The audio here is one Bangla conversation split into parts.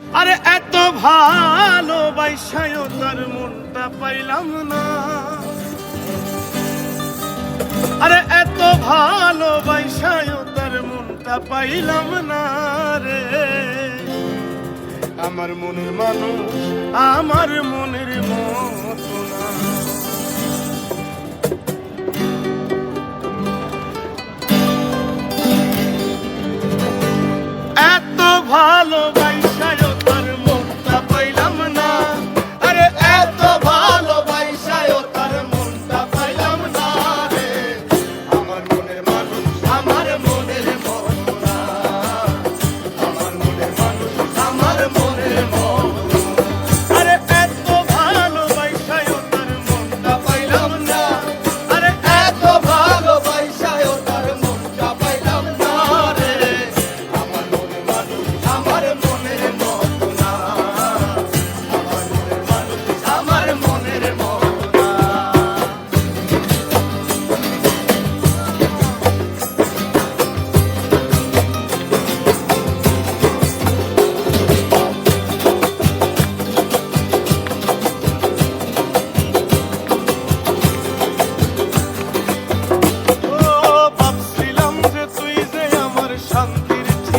আরে এত ভালো বাইসায় তার মনটা পাইলাম না। আরে এত ভালো বাইসায় তার মনটা পাইলাম না রে। আমার মনের মানুষ, আমার মনের মন।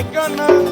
I gonna